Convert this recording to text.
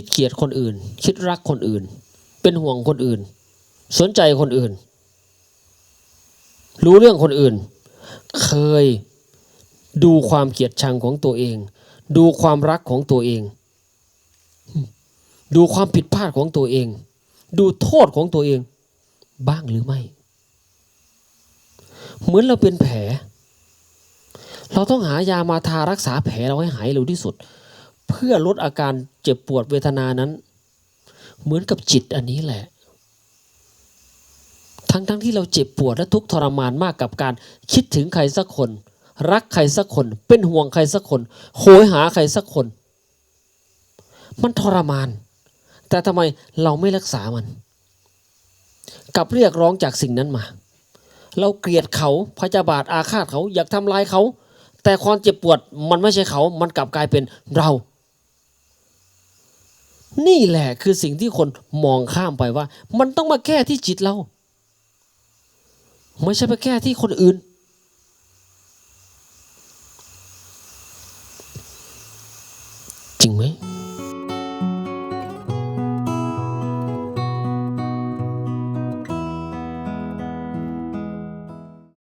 คิดเกลียดคนอื่น คิดรักคนอื่น เป็นห่วงคนอื่น สนใจคนอื่น รู้เรื่องคนอื่น เคยดูความเกลียดชังของตัวเอง ดูความรักของตัวเอง ดูความผิดพลาดของตัวเอง ดูโทษของตัวเอง บ้างหรือไม่ เหมือนเราเป็นแผล เราต้องหายามาทารักษาแผลเราให้หายเร็วที่สุด เพื่อลดอาการเจ็บปวดเวทนานั้น เหมือนกับจิตอันนี้แหละ ทั้งทั้งที่เราเจ็บปวดและทุกข์ทรมานมากกับการคิดถึงใครสักคน รักใครสักคน เป็นห่วงใครสักคนโหยหาใครสักคน มันทรมาน แต่ทำไมเราไม่รักษามันกลับเรียกร้องจากสิ่งนั้นมา เราเกลียดเขาพยาบาทอาฆาตเขาอยากทำลายเขา แต่ความเจ็บปวดมันไม่ใช่เขา มันกลับกลายเป็นเรา นี่แหละคือสิ่งที่คนมองข้ามไปว่า มันต้องมาแก้ที่จิตเรา ไม่ใช่ไปแก้ที่คนอื่น จริงไหม